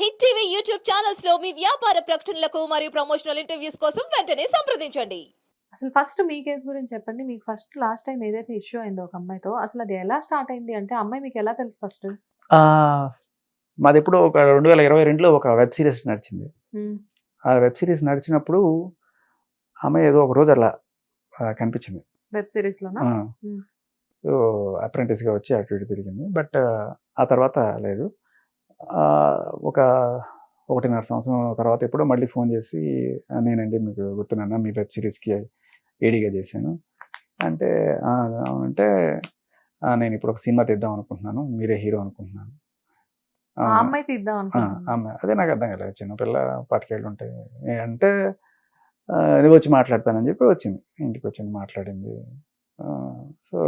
Hit TV YouTube ఛానల్స్లో మీ వ్యాపార ప్రకటనలకు మరియు ప్రమోషనల్ ఇంటర్వ్యూస్ కోసం వెంటనే సంప్రదించండి. అసలు ఫస్ట్ మీ కేసు గురించి చెప్పండి. మీకు ఫస్ట్ లాస్ట్ టైం ఏదైతే ఇష్యూ అయిందో ఒక అమ్మాయితో అసలు అది ఎలా స్టార్ట్ అయింది అంటే అమ్మాయి మీకు ఎలా తెలుసు ఫస్ట్ ఆ, మాది ఎప్పుడు ఒక రెండు వేల ఇరవై రెండులో ఒక వెబ్ సిరీస్ నడిచింది. ఆ వెబ్ సిరీస్ నడిచినప్పుడు ఆమె ఏదో ఒక రోజు అలా కనిపించింది. వెబ్ సిరీస్ లోనా? Hmm. అప్రెంటిస్గా వచ్చి అటు ఇటు తిరిగింది. బట్ ఆ తర్వాత లేదు. ఒక ఒకటిన్నర సంవత్సరం తర్వాత ఎప్పుడో మళ్ళీ ఫోన్ చేసి "ఆ, నేనండి మీకు గుర్తున్నాను మీ వెబ్ సిరీస్కి ఏడీగా చేశాను. అంటే "ఆ, అవునంటే "ఆ, నేను ఇప్పుడు ఒక సినిమా తీద్దాం అనుకుంటున్నాను మీరే హీరో అనుకుంటున్నాను? అమ్మాయి తీద్దాం ఆమె అదే నాకు అర్థం కాలేదు చిన్నపిల్ల పాతికేళ్ళు ఉంటాయి అంటే "ఆ, నువ్వు వచ్చి మాట్లాడతానని చెప్పి వచ్చింది ఇంటికి వచ్చింది మాట్లాడింది. సో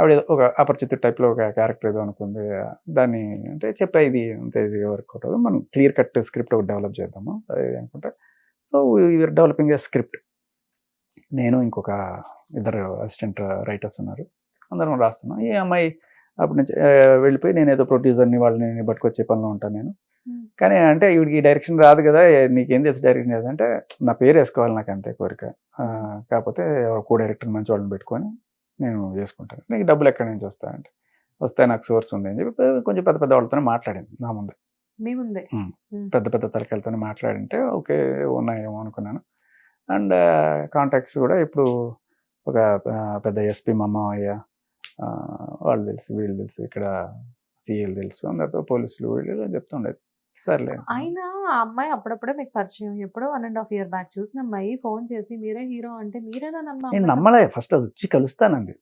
ఆవిడ ఒక అపరిచిత టైప్లో ఒక క్యారెక్టర్ ఏదో అనుకుంది. దాన్ని అంటే చెప్పా ఇది అంత ఈజీగా వర్క్ అవుతుంది. మనం క్లియర్ కట్ స్క్రిప్ట్ ఒకటి డెవలప్ చేద్దాము. అది అనుకుంటే. So we're developing a script. నేను ఇంకొక ఇద్దరు అసిస్టెంట్ రైటర్స్ ఉన్నారు. అందరం రాస్తున్నాం. ఈ అమ్మాయి అప్పటి నుంచి వెళ్ళిపోయి నేను ఏదో ప్రొడ్యూసర్ని వాళ్ళని పట్టుకొచ్చే పనిలో ఉంటాను నేను. కానీ అంటే ఈవిడికి డైరెక్షన్ రాదు కదా. ఏ- నీకేం తెలుసు డైరెక్షన్ రాదు అంటే నా పేరు వేసుకోవాలి నాకు అంతే కోరిక. కాకపోతే కో డైరెక్టర్ మంచి వాళ్ళని పెట్టుకొని నేను చేసుకుంటాను. నీకు డబ్బులు ఎక్కడి నుంచి వస్తాయంటే? వస్తాయి నాకు సోర్స్ ఉంది అని చెప్పి కొంచెం పెద్ద పెద్ద వాళ్ళతోనే మాట్లాడింది నా ముందు. మీ ముందే? పెద్ద పెద్ద తలకాయలతో మాట్లాడింటే ఓకే ఉన్నాయేమో అనుకున్నాను. అండ్ కాంటాక్ట్స్ కూడా ఇప్పుడు ఒక పెద్ద ఎస్పీ మమ్మయ్య వాళ్ళు తెలుసు వీళ్ళు తెలుసు ఇక్కడ సీఎల్ తెలుసు అందరితో పోలీసులు వీళ్ళు చెప్తుండేది. సర్లే. అయినా ఆ అమ్మాయి అప్పుడప్పుడే మీకు పరిచయం ఎప్పుడో one and half year back చూసిన అమ్మాయి ఫోన్ చేసి మీరే హీరో అంటే మీరేనా నమ్మ నేను నమ్మలే. ఫస్ట్ అది వచ్చి కలుస్తానంది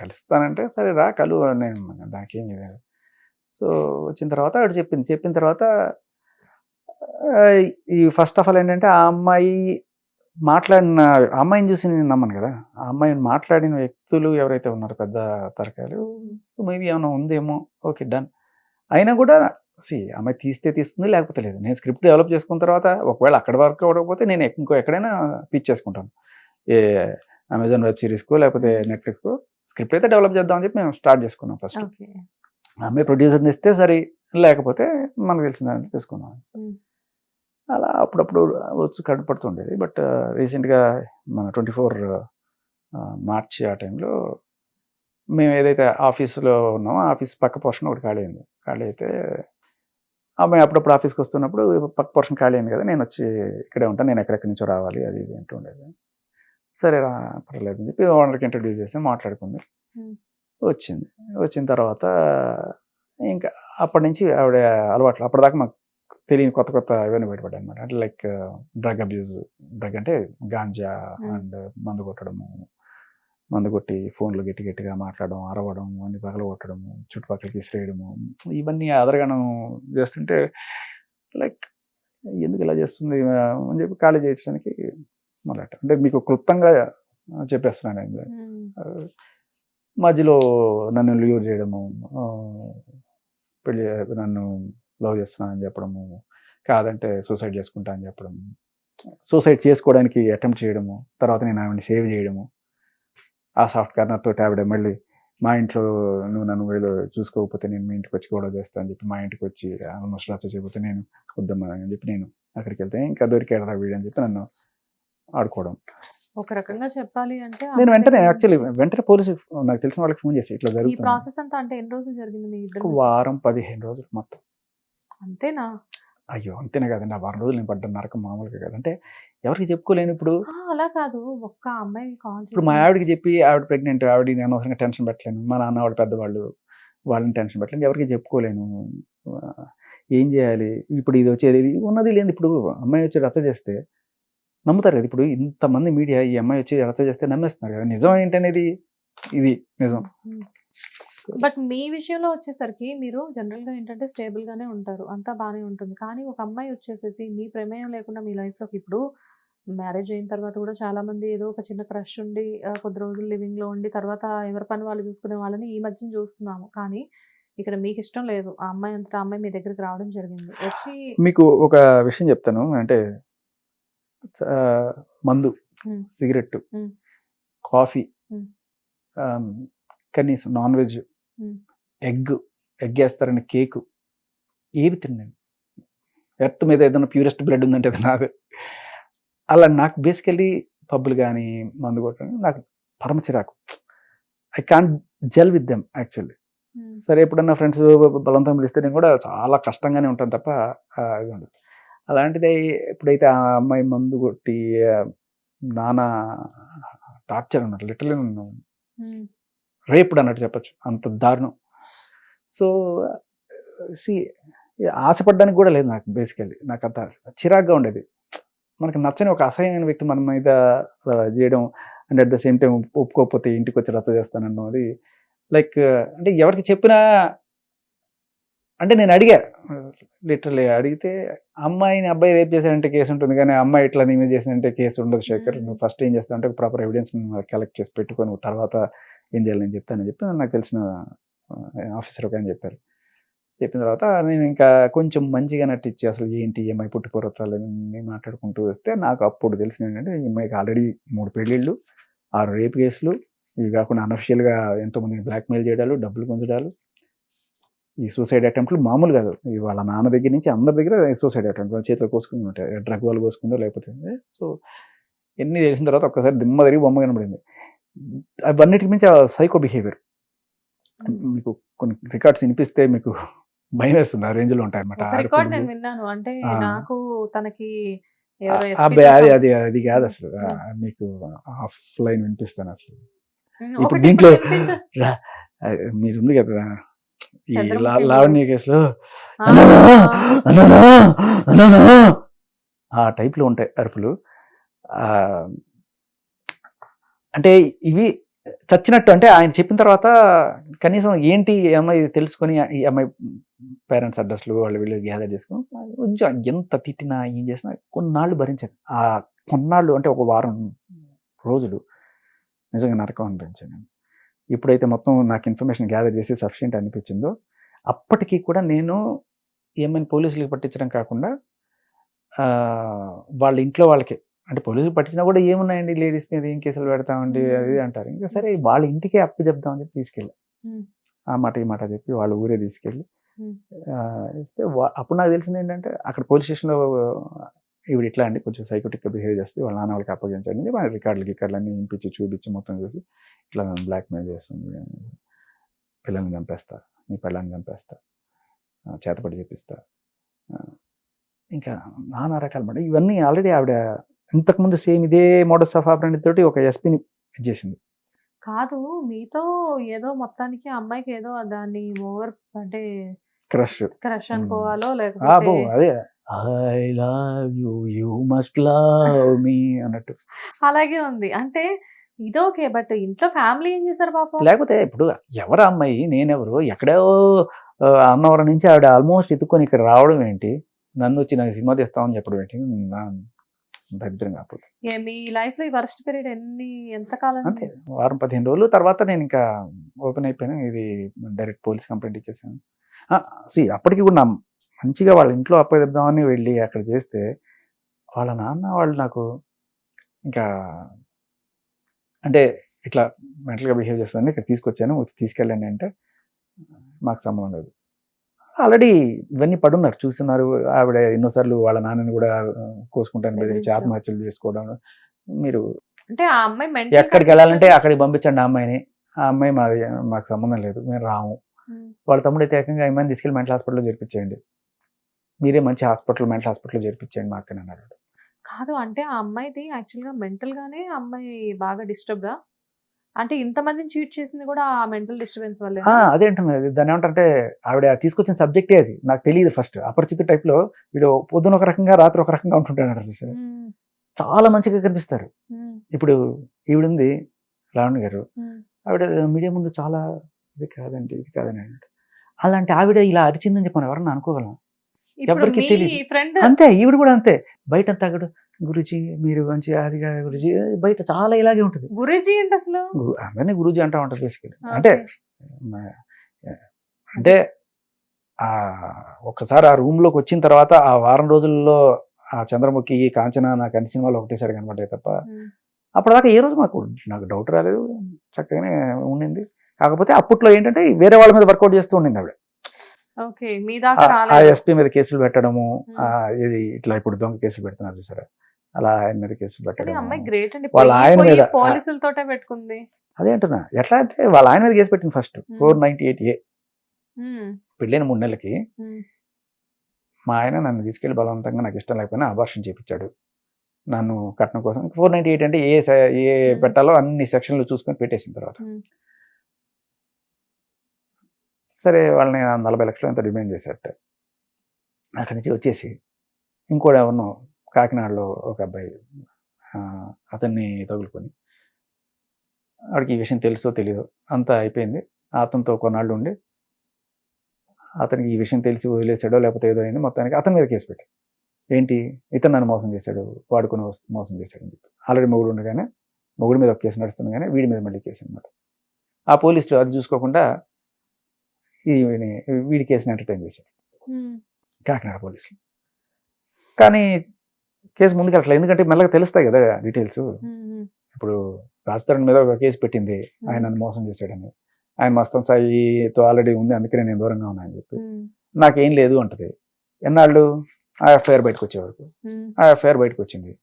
కలుస్తానంటే సరే రా కలు. నేను దానికేం ఇది లేదు. సో వచ్చిన తర్వాత ఆవిడ చెప్పింది. చెప్పిన తర్వాత ఈ ఫస్ట్ ఆఫ్ ఆల్ ఏంటంటే ఆ అమ్మాయి మాట్లాడిన ఆ అమ్మాయిని చూసి నేను నమ్మను కదా. ఆ అమ్మాయిని మాట్లాడిన వ్యక్తులు ఎవరైతే ఉన్నారో పెద్ద తరకాయలు మేబీ ఏమైనా ఉందేమో. Okay done. అయినా కూడా సి అమ్మాయి తీస్తే తీస్తుంది లేకపోతే లేదు. నేను స్క్రిప్ట్ డెవలప్ చేసుకున్న తర్వాత ఒకవేళ అక్కడి వరకు అవ్వకపోతే నేను ఇంకో ఎక్కడైనా పిచ్ చేసుకుంటాను. ఏ అమెజాన్ వెబ్ సిరీస్కో లేకపోతే నెట్ఫ్లిక్స్కో స్క్రిప్ట్ అయితే డెవలప్ చేద్దామని చెప్పి మేము స్టార్ట్ చేసుకున్నాం ఫస్ట్. అమ్మాయి ప్రొడ్యూసర్ని ఇస్తే సరే లేకపోతే మనకు తెలిసిన చేసుకున్నాం Hmm. అలా అప్పుడప్పుడు వచ్చి కనపడుతుండేది బట్ రీసెంట్గా మన ట్వంటీ ఫోర్ మార్చ్ ఆ టైంలో మేము ఏదైతే ఆఫీసులో ఉన్నామో ఆఫీస్ పక్క పోర్షన్ ఒకటి ఖాళీ అయింది. ఖాళీ అయితే అమ్మాయి అప్పుడప్పుడు ఆఫీస్కి వస్తున్నప్పుడు పక్క పోర్షన్ ఖాళీ అయింది కదా నేను వచ్చి ఇక్కడే ఉంటాను నేను ఎక్కడెక్కడి నుంచో రావాలి అది ఇది అంటూ ఉండేది సరే రా పర్లేదు అని చెప్పి ఓనర్కి ఇంట్రడ్యూస్ చేసి మాట్లాడుకుంది. వచ్చింది వచ్చిన తర్వాత ఇంకా అప్పటి నుంచి ఆవిడ అలవాట్లు అప్పటిదాకా మాకు తెలియని కొత్త కొత్త ఇవన్నీ బయటపడ్డాయి అనమాట అంటే లైక్ డ్రగ్ అబ్యూజ్ డ్రగ్ అంటే గాంజా. అండ్ మందు కొట్టడము మందు కొట్టి ఫోన్లు గట్టి గట్టిగా మాట్లాడడం అరవడం అన్ని పగల కొట్టడము చుట్టుపక్కలకి విసిరేయడము ఇవన్నీ అదరగడం చేస్తుంటే లైక్ ఎందుకు ఇలా చేస్తుంది? అని చెప్పి ఖాళీ చేయించడానికి మొదలెట్ట. అంటే మీకు క్లుప్తంగా చెప్పేస్తున్నాను నేను. మధ్యలో నన్ను ల్యూర్ చేయడము పెళ్ళి నన్ను లవ్ చేస్తున్నానని చెప్పడము కాదంటే సూసైడ్ చేసుకుంటా అని చెప్పడం సూసైడ్ చేసుకోవడానికి అటెంప్ట్ చేయడము తర్వాత నేను ఆవిడని సేవ్ చేయడము ఆ సాఫ్ట్ కార్నర్ తోటి ఆవిడ మళ్ళీ మా ఇంట్లో నువ్వు నన్ను వీళ్ళు చూసుకోకపోతే నేను మీ ఇంటికి వచ్చి గొడవ చేస్తాను అని చెప్పి మా ఇంటికి వచ్చి ఆల్మోస్ట్ రచ్చ చేయకపోతే నేను వద్దమ్మా అని చెప్పి నేను అక్కడికి వెళ్తే ఇంకా దొరికాడు వీడు అని చెప్పి నన్ను ఆడుకోవడం. ఒక రకంగా చెప్పాలి అంటే నేను వెంటనే యాక్చువల్లీ వెంటనే పోలీసు నాకు తెలిసిన వాళ్ళకి ఫోన్ చేసి ఇట్లా జరుగుతుంది. ప్రాసెస్ అంతా అంటే ఎన్ని రోజులు జరిగింది వారం పదిహేను రోజులు మొత్తం. అంతేనా? అయ్యో! అంతేనే కదండి ఆ వారం రోజులు నేను పడ్డ నరకం మామూలుగా కదా. అంటే ఎవరికి చెప్పుకోలేను ఇప్పుడు. అలా కాదు. ఒక్క అమ్మాయి కాల్ ఇప్పుడు మా ఆవిడకి చెప్పి ఆవిడ ప్రెగ్నెంట్ ఆవిడ నేను అనవసరంగా టెన్షన్ పెట్టలేను. మా నాన్న వాళ్ళు పెద్దవాళ్ళు వాళ్ళని టెన్షన్ పెట్టలేను. ఎవరికి చెప్పుకోలేను. ఏం చేయాలి? ఇప్పుడు ఇది వచ్చేది ఇది ఉన్నది లేదు. ఇప్పుడు అమ్మాయి వచ్చి రచ్చ చేస్తే నమ్ముతారు కదా ఇప్పుడు. ఇంతమంది మీడియా ఈ అమ్మాయి వచ్చి రచ్చ చేస్తే నమ్మేస్తున్నారు కదా. నిజం ఏంటనేది? ఇది నిజం. బట్ మీ విషయంలో వచ్చేసరికి మీరు జనరల్గా ఏంటంటే స్టేబుల్ గానే ఉంటారు. అంతా బాగానే ఉంటుంది. కానీ ఒక అమ్మాయి వచ్చేసేసి మీ ప్రమేయం లేకుండా మీ లైఫ్లోకి ఇప్పుడు మ్యారేజ్ అయిన తర్వాత కూడా చాలా మంది ఏదో ఒక చిన్న క్రష్ ఉండి కొద్ది రోజులు లివింగ్లో ఉండి తర్వాత ఎవరి పని వాళ్ళు చూసుకునే వాళ్ళని ఈ మధ్యన చూస్తున్నాము. కానీ ఇక్కడ మీకు ఇష్టం లేదు. ఆ అమ్మాయి అంతటా ఆ అమ్మాయి మీ దగ్గరికి రావడం జరిగింది. వచ్చి మీకు ఒక విషయం చెప్తాను. అంటే మందు సిగరెట్. కాఫీ కనీసం నాన్ వెజ్. ఎగ్ ఎగ్ వేస్తారని కేకు. ఏవి తిన్నాను ఎర్త్ మీద ఏదైనా ప్యూరెస్ట్ బ్లడ్ ఉందంటే అది నాది అలా నాకు బేసికలీ పబ్బులు కానీ మందు కొట్టడం నాకు పరమ చిరాకు. I can't gel with them actually. సరే ఎప్పుడన్నా ఫ్రెండ్స్ బలవంతం పిలిస్తే నేను కూడా చాలా కష్టంగానే ఉంటాను తప్ప ఉండదు. అలాంటిది ఎప్పుడైతే ఆ అమ్మాయి మందు కొట్టి నానా టార్చర్ అన్నట్టు లిటరలీ నన్ను. రేపుడు అన్నట్టు చెప్పొచ్చు. అంత దారుణం. సో సి ఆశపడడానికి కూడా లేదు నాకు బేసికల్లీ. నాకు అంత చిరాగ్గా ఉండేది. మనకు నచ్చని ఒక అసహ్యమైన వ్యక్తి మన మీద చేయడం and at the same time ఒప్పుకోకపోతే ఇంటికి వచ్చి రచ్చ చేస్తానన్నది. లైక్ అంటే ఎవరికి చెప్పినా అంటే నేను అడిగా. లిటరలీ అడిగితే అమ్మాయిని అబ్బాయి రేపు చేశాడంటే కేసు ఉంటుంది కానీ అమ్మాయి ఇట్లా నీ మీద చేసినంటే కేసు ఉండదు శేఖర్. నువ్వు ఫస్ట్ ఏం చేస్తావు అంటే ప్రాపర్ ఎవిడెన్స్ కలెక్ట్ చేసి పెట్టుకొని తర్వాత ఏం చేయాలి నేను చెప్తానని చెప్పి నాకు తెలిసిన ఆఫీసర్ ఒక ఆయన చెప్పారు. చెప్పిన తర్వాత నేను ఇంకా కొంచెం మంచిగా నటించి అసలు ఏంటి ఈ అమ్మాయి పుట్టిపోరతాలు మాట్లాడుకుంటూ వస్తే నాకు అప్పుడు తెలిసిన ఏంటంటే ఈఎంఐకి ఆల్రెడీ మూడు పెళ్ళిళ్ళు ఆరు రేపు కేసులు ఇవి కాకుండా అనఫిషియల్గా ఎంతోమందిని బ్లాక్మెయిల్ చేయడాలు డబ్బులు గుంజడాలు. ఈ సూసైడ్ అటెంప్ట్లు మామూలు కాదు. వాళ్ళ నాన్న దగ్గర నుంచి అందరి దగ్గర సూసైడ్ అటెంప్ట్ చేతిలో కోసుకుని ఉంటాయి. డ్రగ్ వాళ్ళు కోసుకుందో లేకపోతే. సో ఎన్ని తెలిసిన తర్వాత ఒక్కసారి దిమ్మ తిరిగి బొమ్మ కనబడింది. అవన్నిటికి మించి సైకో బిహేవియర్ మీకు కొన్ని రికార్డ్స్ వినిపిస్తే మీకు భయం వేస్తుంది ఆ రేంజ్లో ఉంటాయి ఒక రికార్డ్ అనమాట నేను విన్నాను. అంటే ఆ. నాకు తనకి అబ్బాయి అది అది అది కాదు అసలు. ఆ, ఉమ్. మీకు ఆఫ్ లైన్ వినిపిస్తాను అసలు. ఉమ్, ఇప్పుడు దీంట్లో మీరు ఉంది కదా ఈ లా-. లావణ్య కేసులో ఆ, ఆ టైప్లో ఉంటాయి అరుపులు. ఆ, అంటే ఇవి చచ్చినట్టు అంటే ఆయన చెప్పిన తర్వాత కనీసం ఏంటి ఈ అమ్మాయి తెలుసుకొని ఈ అమ్మాయి పేరెంట్స్ అడ్రస్లు వాళ్ళు వీళ్ళు గ్యాదర్ చేసుకుని కొంచెం ఎంత తిట్టినా ఏం చేసినా కొన్నాళ్ళు భరించాను ఆ కొన్నాళ్ళు అంటే ఒక వారం రోజులు నిజంగా నరకం అనిపించాను ఎప్పుడైతే మొత్తం నాకు ఇన్ఫర్మేషన్ గ్యాదర్ చేసి సఫిషియంట్ అనిపించిందో అప్పటికి కూడా నేను ఏమైనా పోలీసులకు పట్టించడం కాకుండా వాళ్ళ ఇంట్లో వాళ్ళకి అంటే పోలీసులు పట్టించినా కూడా ఏమున్నాయండి లేడీస్ మీద? ఏం కేసులు పెడతామండి. అది అంటారు. ఇంకా సరే వాళ్ళ ఇంటికే అప్పు చెప్దామని చెప్పి తీసుకెళ్ళి. ఆ మాట ఈ మాట చెప్పి వాళ్ళ ఊరే తీసుకెళ్ళి. ఇస్తే అప్పుడు నాకు తెలిసింది ఏంటంటే అక్కడ పోలీస్ స్టేషన్లో ఇవి ఇట్లా అండి కొంచెం సైకోటిక్గా బిహేవ్ చేస్తే వాళ్ళ నాన్న వాళ్ళకి అప్పగించండి వాళ్ళ రికార్డులు గికార్డులు అన్నీ ఇంపించి చూపించి మొత్తం చూసి ఇట్లా బ్లాక్మెయిల్ చేస్తుంది. పిల్లల్ని చంపేస్తా. నీ పిల్లల్ని చంపేస్తా. చేతపడి చేపిస్తా. ఆ, ఇంకా నానా రకాల మాట. ఇవన్నీ ఆల్రెడీ ఆవిడ ఇంతకుముందు సేమ్ ఇదే మోడల్స్ ఆఫ్ ఆపరేంట్ తోటి ఒక ఎస్పీని చేసింది కాదు మీతో ఏదో మొత్తానికి అమ్మాయికి ఏదో దాన్ని ఓవర్ అంటే క్రష్. క్రష్. అనుకోవాలో లేకపోతే అదే. I love you you must love me అన్నట్టు. అలాగే ఉంది. అంటే ఇదోకే బట్ ఇంట్లో ఫ్యామిలీ ఏం చేశారు పాపం? లేకపోతే ఇప్పుడు ఎవరు అమ్మాయి నేనెవరు ఎక్కడో అన్నవరం నుంచి ఆవిడ ఆల్మోస్ట్ ఎత్తుకొని ఇక్కడ రావడం ఏంటి? నన్ను వచ్చి నాకు సినిమా తీస్తామని చెప్పడం ఏంటి? దరిద్రం కాకపోతే మీ లైఫ్లో వర్స్ట్ పీరియడ్ ఎన్ని ఎంత కాలం? అంతే. వారం పదిహేను రోజులు తర్వాత నేను ఇంకా ఓపెన్ అయిపోయాను. ఇది డైరెక్ట్ పోలీస్ కంప్లైంట్ ఇచ్చేసాను. సి అప్పటికి కూడా నా మంచిగా వాళ్ళ ఇంట్లో అప్పగిద్దామని వెళ్ళి అక్కడ చేస్తే వాళ్ళ నాన్న వాళ్ళు నాకు ఇంకా అంటే ఇట్లా మెంటల్గా బిహేవ్ చేస్తాను ఇక్కడ తీసుకొచ్చాను. వచ్చి తీసుకెళ్ళండి అంటే మాకు సంబంధం లేదు. ఆల్రెడీ ఇవన్నీ పడున్నారు చూస్తున్నారు. ఆవిడ ఎన్నోసార్లు వాళ్ళ నాన్నని కూడా కోసుకుంటాను బెదిరించి. ఆత్మహత్యలు చేసుకోవడం. మీరు అంటే ఆ అమ్మాయి ఎక్కడికి వెళ్ళాలంటే అక్కడికి పంపించండి ఆ అమ్మాయిని. ఆ అమ్మాయి మాది మాకు సంబంధం లేదు మేము రాము. వాళ్ళ తమ్ముడు అయితే ఏకంగా అమ్మాయిని తీసుకెళ్ళి మెంటల్ హాస్పిటల్లో చేర్పించేయండి. మీరే మంచి హాస్పిటల్ మెంటల్ హాస్పిటల్లో చేర్పించేయండి మా అక్కని అన్నారు కాదు అంటే ఆ అమ్మాయిది యాక్చువల్గా మెంటల్ గానే ఆ అమ్మాయి బాగా డిస్టర్బ్గా అంటే ఇంతమందిని చీట్ చేసింది కూడా ఆ మెంటల్ డిస్టర్బెన్స్ వల్లే ఆ, అదే అంటున్నది దాని ఏమంటారంటే ఆవిడ తీసుకొచ్చిన సబ్జెక్టే అది. నాకు తెలియదు ఫస్ట్. అపరిచిత టైప్లో వీడు పొద్దున ఒక రకంగా రాత్రి ఒక రకంగా ఉంటుంటాడు చూసారు? చాలా మంచిగా కనిపిస్తారు. ఇప్పుడు ఈవిడుంది రావణ్ గారు. ఆవిడ మీడియా ముందు చాలా ఇది కాదండి ఇది కాదని అన్నాడు. అలాంటి ఆవిడ ఇలా అరిచిందని చెప్పి మనం ఎవరన్నా అనుకోగలం ఎవరికి. ఫ్రెండ్ అంతే ఈవిడ కూడా అంతే. బయట అంతా కూడా గురుజీ మీరు మంచి అది గురుజీ బయట చాలా ఇలాగే ఉంటుంది. గురుజీ ఏంటి అసలు? అందరినీ గురూజీ అంటా ఉంటారు బేసికలీ. అంటే అంటే ఆ ఒక్కసారి ఆ రూమ్లోకి వచ్చిన తర్వాత ఆ వారం రోజుల్లో ఆ చంద్రముఖి కాంచన నాకు అన్ని సినిమాలు ఒకటేసారి కనబడ్డాయి తప్ప. అప్పటిదాకా ఏ రోజు మాకు నాకు డౌట్ రాలేదు. చక్కగానే ఉండింది. కాకపోతే అప్పట్లో ఏంటంటే వేరే వాళ్ళ మీద వర్కౌట్ చేస్తూ ఉండింది ఆవిడ. ఆ ఎస్పీ మీద కేసులు పెట్టడము ఇది ఇట్లా ఇప్పుడు దొంగ కేసులు పెడుతున్నారు చూసారా? అలా ఆయన మీద కేసులు పెట్టడం వాళ్ళ ఆయన మీద- పోలీసులతోటే పెట్టుకుంది. అదేంటున్నా ఎట్లా అంటే వాళ్ళ ఆయన మీద కేసు పెట్టింది first four ninety eight A పెళ్ళైన మూడు నెలలకి మా ఆయన నన్ను తీసుకెళ్ళి బలవంతంగా నాకు ఇష్టం లేకపోయినా అబార్షన్ చేయించాడు నన్ను కట్నం కోసం. ఫోర్ నైన్టీ ఎయిట్ అంటే ఏ ఏ. పెట్టాలో అన్ని సెక్షన్లు చూసుకొని పెట్టేసిన తర్వాత. సరే వాళ్ళని నలభై లక్షలు ఎంత డిమాండ్ చేశారట. అక్కడి నుంచి వచ్చేసి ఇంకోటి ఎవరినో కాకినాడలో ఒక అబ్బాయి అతన్ని తగులుకొని వాడికి ఈ విషయం తెలుసో తెలియదో అంతా అయిపోయింది. అతనితో కొన్నాళ్ళు ఉండి అతనికి ఈ విషయం తెలిసి వదిలేసాడో లేకపోతే ఏదో అయింది మొత్తానికి అతని మీద కేసు పెట్టి. ఏంటి? ఇతను నన్ను మోసం చేశాడు వాడుకుని మోసం చేశాడు అని చెప్పి. ఆల్రెడీ మొగుడు ఉండగానే మొగుడు మీద ఒక కేసు నడుస్తుంది కానీ వీడి మీద మళ్ళీ కేసు అనమాట ఆ పోలీసులు అది చూసుకోకుండా ఈ వీడిని- వీడి కేసుని ఎంటర్టైన్ చేశారు కాకినాడ పోలీసులు. కానీ కేసు ముందుకు వెళ్ళట్లేదు ఎందుకంటే మెల్లగా తెలుస్తాయి కదా డీటెయిల్స్. ఇప్పుడు రాజతరణ్ మీద ఒక కేసు పెట్టింది. ఆయన మోసం చేశాడని. ఆయన మస్తాన్ సాయితో ఆల్రెడీ ఉంది అందుకనే నేను దూరంగా ఉన్నా అని చెప్పి. నాకేం లేదు అంటది. ఎన్నాళ్ళు? ఆ ఎఫ్ఐఆర్ బయటకు వచ్చే వరకు. ఆ ఎఫ్ఐఆర్ బయటకు వచ్చింది.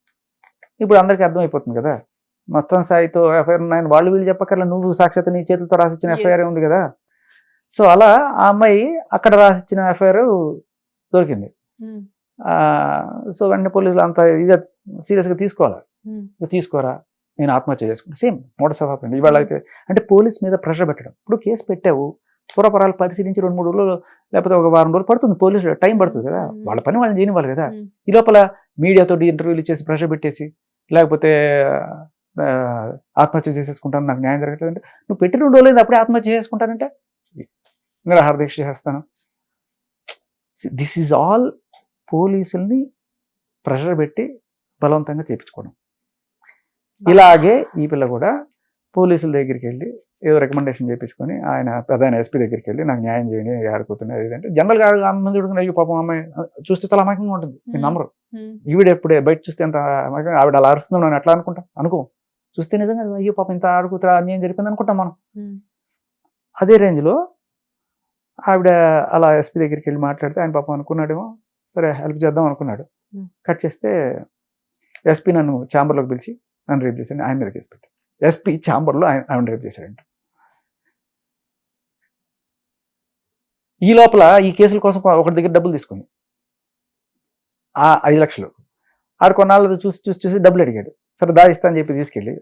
ఇప్పుడు అందరికీ అర్థమైపోతుంది కదా. మొత్తం సాయితో ఎఫ్ఐఆర్ ఉన్నాయని వాళ్ళు వీళ్ళు చెప్పక్కర్లా. నువ్వు సాక్షాత్ నీ చేతులతో రాసిచ్చిన ఎఫ్ఐఆర్. ఉంది కదా. సో అలా ఆ అమ్మాయి అక్కడ రాసిచ్చిన ఎఫ్ఐఆర్ దొరికింది. ఆ, సో వెంటనే పోలీసులు అంత ఇదిగా సీరియస్గా తీసుకోవాలి? ఇక తీసుకోరా? నేను ఆత్మహత్య చేసుకుంటా. సేమ్ మోటార్ సభ ఇవాళ అయితే అంటే పోలీస్ మీద ప్రెషర్ పెట్టడం. ఇప్పుడు కేసు పెట్టావు పూర్వపరాలు పరిశీలించి రెండు మూడు రోజులు లేకపోతే ఒక వారం రోజులు పడుతుంది పోలీసులు టైం పడుతుంది కదా. వాళ్ళ పని వాళ్ళని చేయనివ్వాలి కదా. ఈ లోపల మీడియాతో ఇంటర్వ్యూలు చేసి ప్రెషర్ పెట్టేసి లేకపోతే ఆత్మహత్య చేసేసుకుంటాను నాకు న్యాయం జరగట్లేదు అంటే నువ్వు పెట్టి రెండు రోజులు అప్పుడే ఆత్మహత్య చేసుకుంటానంటే? నిరాహార దీక్ష చేస్తాను దిస్ ఈజ్ ఆల్ పోలీసుల్ని ప్రెషర్ పెట్టి బలవంతంగా చేపించుకోవడం. ఇలాగే ఈ పిల్ల కూడా పోలీసుల దగ్గరికి వెళ్ళి ఏదో రికమెండేషన్ చేయించుకొని ఆయన ప్రధాన ఎస్పీ దగ్గరికి వెళ్ళి నాకు న్యాయం చేయండి ఆడుకుతున్నది ఏదంటే జనరల్గా అమ్మ చూడుకుని అయ్యో పాపం అమ్మాయి చూస్తే చాలా అమాయకంగా ఉంటుంది. నేను Hmm. నమ్మరు. ఉమ్, ఈవిడ ఎప్పుడే బయట చూస్తే ఎంత అమాయకంగా ఆవిడ అలా అరుస్తుందో నేను ఎట్లా అనుకుంటా? అనుకో. చూస్తే నిజంగా అయ్యో పాపం ఇంత ఆడుకుతురా అన్యాయం జరిపింది అనుకుంటాం మనం. ఉమ్, అదే రేంజ్లో ఆవిడ అలా ఎస్పీ దగ్గరికి వెళ్ళి మాట్లాడితే ఆయన పాపం అనుకున్నాడేమో సరే హెల్ప్ చేద్దాం అనుకున్నాడు. కట్ చేస్తే ఎస్పీ నన్ను ఛాంబర్లోకి పిలిచి నన్ను రేపు చేశాను ఆయన మీద కేసు పెట్టి ఎస్పీ ఛాంబర్లో ఆయన ఆవిడ రేపు చేశాడంట. ఈ లోపల ఈ కేసుల కోసం ఒకటి దగ్గర డబ్బులు తీసుకుంది. ఆ ఐదు లక్షలు. ఆడు కొన్నాళ్ళు చూసి చూసి చూసి డబ్బులు అడిగాడు. సరే దా ఇస్తా అని చెప్పి తీసుకెళ్ళి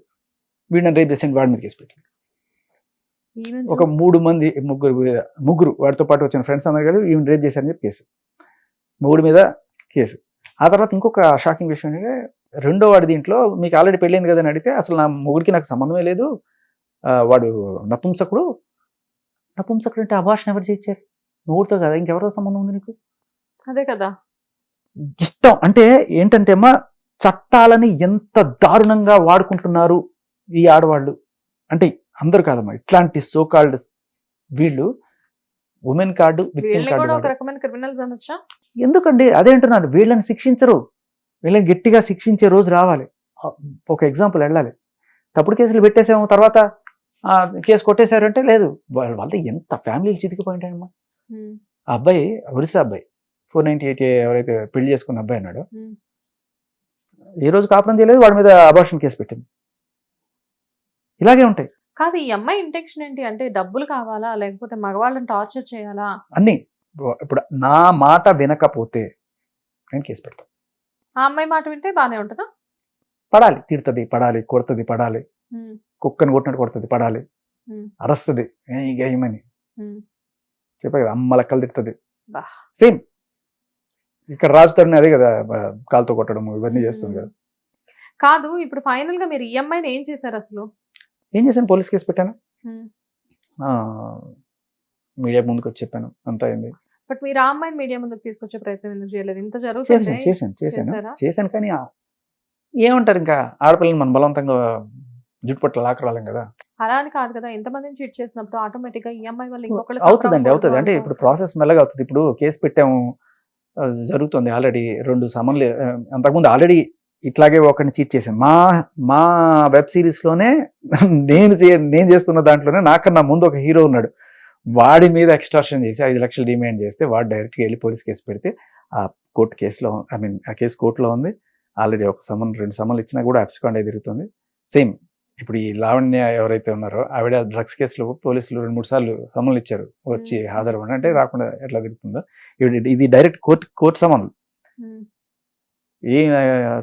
వీడిని రేపు చేసాడు వాడి మీద కేసు పెట్టి ఈవెన్ ఒక మూడు మంది ముగ్గురు ముగ్గురు వాడితో పాటు వచ్చిన ఫ్రెండ్స్ అందరు కలిసి ఈవెన్ రేప్ చేశారని చెప్పి కేసు. మూడు మీద కేసు. ఆ తర్వాత ఇంకొక షాకింగ్ విషయం ఏంటంటే రెండో వాడి దీంట్లో మీకు ఆల్రెడీ పెళ్ళైంది కదా అని అడిగితే అసలు నా మొగుడికి నాకు సంబంధమే లేదు. వాడు నపుంసకుడు. నపుంసకుడు అంటే అభాషణ ఎవరు చేయించారు? మొగుడితో కదా? ఇంకెవరితో సంబంధం ఉంది నీకు? అదే కదా. ఇష్టం అంటే ఏంటంటే అమ్మా చట్టాలని ఎంత దారుణంగా వాడుకుంటున్నారు ఈ ఆడవాళ్ళు. అంటే అందరు కాదమ్మా. ఇట్లాంటి సో కాల్డ్ వీళ్ళు. ఉమెన్ కార్డు ఎందుకండి? అదే అంటున్నాను. వీళ్ళని శిక్షించరు. వీళ్ళని గట్టిగా శిక్షించే రోజు రావాలి. ఒక ఎగ్జాంపుల్ వెళ్ళాలి. తప్పుడు కేసులు పెట్టేసాము తర్వాత కేసు కొట్టేశారంటే లేదు. వాళ్ళ వల్ల ఎంత ఫ్యామిలీలు చితికిపోయింటాయమ్మా. ఆ అబ్బాయి ఒరిస్సా అబ్బాయి ఫోర్ నైన్టీ ఎయిట్ ఎవరైతే పెళ్ళి చేసుకున్న అబ్బాయి అన్నాడు. ఏ రోజు కాపురం చేయలేదు వాడి మీద అబార్షన్ కేసు పెట్టింది. ఇలాగే ఉంటాయి. కాదు ఈ అమ్మాయి ఇంటెన్షన్ ఏంటి అంటే డబ్బులు కావాలా? లేకపోతే మగవాళ్ళని టార్చర్ చేయాలా? అన్నీ. ఇప్పుడు నా మాట వినకపోతే నేను కేసు పెడతాను ఆ అమ్మాయి మాట వింటే బానే ఉంటుందా? పడాలి. తిడుతుంది పడాలి కొడుతుంది పడాలి. కుక్కను కొట్టినట్టు కొడుతుంది పడాలి. అరస్తుంది. ఏమని. చెప్పా కదా అమ్మ లెక్కలు తిడుతుంది. సేమ్. ఇక్కడ రాజుతారని అదే కదా కాలుతో కొట్టడం ఇవన్నీ చేస్తుంది కదా. కాదు ఇప్పుడు ఫైనల్గా మీరు ఈ అమ్మాయిని ఏం చేశారు అసలు? ఏం చేశాను? పోలీస్ కేసు పెట్టాను. మీడియా ముందుకు వచ్చి చెప్పాను. అంతా అయింది. బట్ మీరు ఆ అమ్మాయిని మీడియా ముందుకు తీసుకొచ్చే ప్రయత్నం ఎందుకు చేయలేదు? ఇంత చేశాను జరుగుతుంది చేశాను చేశాను? చేశాను కానీ ఏమంటారు ఇంకా? ఆడపిల్లని మనం బలవంతంగా జుట్టు పట్ల లాకరాలేం కదా. అలా అని కాదు కదా. ఎంతమందిని చీట్ చేసినప్పుడు ఆటోమేటిక్గా ఈ అమ్మాయి వల్ల ఇంకొకళ్ళు అవుతుందండి అవుతుంది. అంటే ఇప్పుడు ప్రాసెస్ మెల్లగా అవుతుంది. ఇప్పుడు కేసు పెట్టాము. జరుగుతుంది ఆల్రెడీ రెండు సమన్లు అంతకుముందు ఆల్రెడీ ఇట్లాగే ఒకరిని చీట్ చేశాను. మా మా వెబ్ సిరీస్లోనే నేను చే- నేను చేస్తున్న దాంట్లోనే నాకన్నా ముందు ఒక హీరో ఉన్నాడు. వాడి మీద ఎక్స్ట్రాషన్ చేసి ఐదు లక్షలు డిమాండ్ చేస్తే వాడు డైరెక్ట్గా వెళ్ళి పోలీస్ కేసు పెడితే ఆ కోర్టు కేసులో ఐ మీన్ ఆ కేసు కోర్టులో ఉంది. ఆల్రెడీ ఒక సమన్ రెండు సమన్లు ఇచ్చినా కూడా అప్సికాండ్ తిరుగుతుంది. సేమ్ ఇప్పుడు ఈ లావణ్య ఎవరైతే ఉన్నారో ఆవిడ డ్రగ్స్ కేసులో పోలీసులు రెండు మూడు సార్లు సమన్లు ఇచ్చారు. వచ్చి. హాజరవ్వండి అంటే రాకుండా ఎట్లా తిరుగుతుందో. ఇది డైరెక్ట్ కోర్టు కోర్టు సమన్లు. ఏ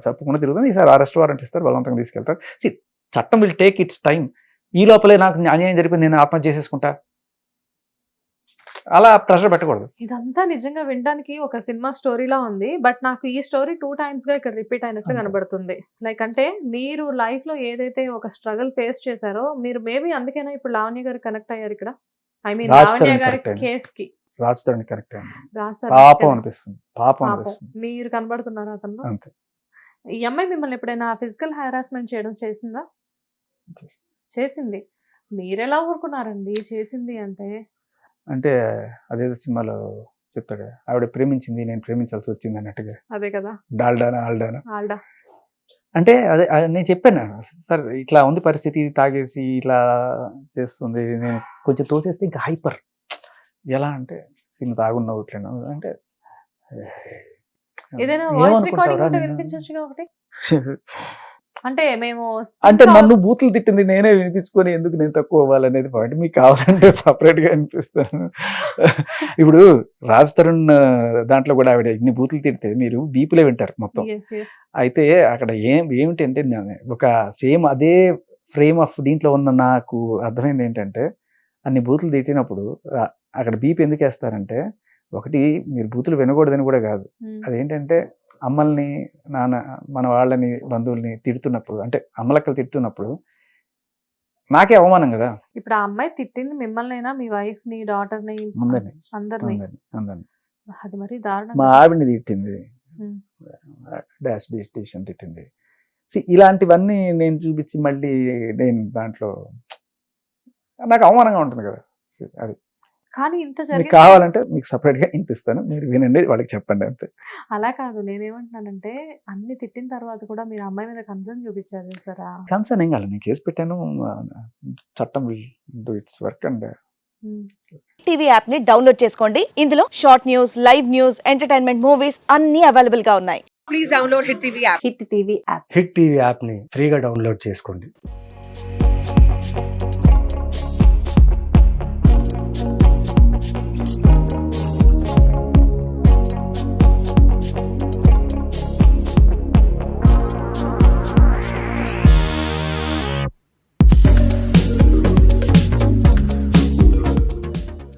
చెప్పకుండా తిరుగుతుంది. ఈసారి అరెస్ట్ వారెంట్ ఇస్తారు బలవంతంగా తీసుకెళ్తారు. సి చట్టం విల్ టేక్ ఇట్స్ టైం ఈ లోపలే నాకు అన్యాయం జరిపింది నేను ఆత్మహత్య చేసేసుకుంటా. అలా ప్రెషర్ పెట్టకూడదు. ఇదంతా నిజంగా వినడానికి ఒక సినిమా స్టోరీలా ఉంది. బట్ నాకు ఈ స్టోరీ టూ టైమ్స్గా ఇక్కడ రిపీట్ అయినట్టు. కనబడుతుంది. లైక్ అంటే మీరు లైఫ్లో ఏదైతే ఒక స్ట్రగుల్ ఫేస్ చేశారో మీరు మేబీ అందుకేనా ఇప్పుడు లావణ్య గారు కనెక్ట్ అయ్యారు ఇక్కడ? ఐ మీన్ లావణ్య గారి. కేస్కి. రాజధాని కరెక్ట్ అండి. పాపం అనిపిస్తుంది. పాపం అనిపిస్తుంది. మీరు కనబడుతున్నారు అతను. అంతే. ఈ అమ్మాయి మిమ్మల్ని ఎప్పుడైనా ఫిజికల్ హెరాస్మెంట్ చేయడం చేసిందా? చేసింది. మీరెలా ఊరుకున్నారండి? చేసింది అంటే? అంటే అదేదో సినిమాలో చెప్తాడు. ఆవిడ ప్రేమించింది నేను ప్రేమించాల్సి వచ్చింది అన్నట్టుగా. అదే కదా. డాల్డానా ఆల్డానా? ఆల్డా. అంటే అదే అదే నేను చెప్పాను. సార్ ఇట్లా ఉంది పరిస్థితి తాగేసి ఇట్లా చేస్తుంది. నేను కొంచెం తోసేస్తే ఇంకా హైపర్. ఎలా అంటే నేను తాగున్నావు ఇట్లా అంటే ఏదైనా వాయిస్ ఏమనుకుంటావురా రికార్డింగ్ ఉంటే నిన్ను? వినిపించొచ్చుగా ఒకటి? అంటే మేము అంటే నన్ను బూతులు తిట్టింది నేనే వినిపించుకొని ఎందుకు నేను తక్కువ అవ్వాలనేది పాయింట్. మీకు కావాలంటే సపరేట్గా అనిపిస్తాను ఇప్పుడు రాజ్ తరుణ్ దాంట్లో కూడా ఆవిడ ఇన్ని బూతులు తిడితే మీరు బీపులే వింటారు మొత్తం. అయితే అక్కడ ఏం ఏమిటంటే నేను ఒక సేమ్ అదే ఫ్రేమ్ ఆఫ్ దీంట్లో ఉన్న నాకు అర్థమైంది ఏంటంటే అన్ని బూతులు తిట్టినప్పుడు అక్కడ బీప్ ఎందుకు వేస్తారంటే ఒకటి మీరు బూతులు వినకూడదని కూడా కాదు. అదేంటంటే అమ్మల్ని నాన్న మన వాళ్ళని బంధువుల్ని తిడుతున్నప్పుడు అంటే అమ్మలక్కలు తిడుతున్నప్పుడు నాకే అవమానం కదా. ఇప్పుడు ఆ అమ్మాయి తిట్టింది మిమ్మల్నైనా? మీ వైఫ్ని డాటర్ని అందరినీ. అందరిని అది మరి దారుణం మా ఆవిడని తిట్టింది. డాష్ డిస్టిషన్ తిట్టింది. ఇలాంటివన్నీ నేను చూపించి మళ్ళీ నేను దాంట్లో నాకు అవమానంగా ఉంటుంది కదా. అది. కానీ ఇంత మీకు జరిగింది కావాలంటే మీకు separate గా వినిపిస్తాను మీరు వినండి వాళ్ళకి చెప్పండి అంతే. అలా కాదు. నేనేమంటున్నానంటే అన్ని తిట్టిన తర్వాత కూడా మీరు అమ్మాయి మీద కన్సర్న్ చూపించారు చూసారా? కన్సర్న్ ఏం కాదు. నేను కేసు పెట్టాను. చట్టం do its work and. TV యాప్ని డౌన్లోడ్ చేసుకోండి. ఇందులో short news live news entertainment movies అన్ని అవైలబుల్గా ఉన్నాయి హిట్ టీవీ యాప్ని ఫ్రీగా డౌన్లోడ్ చేసుకోండి.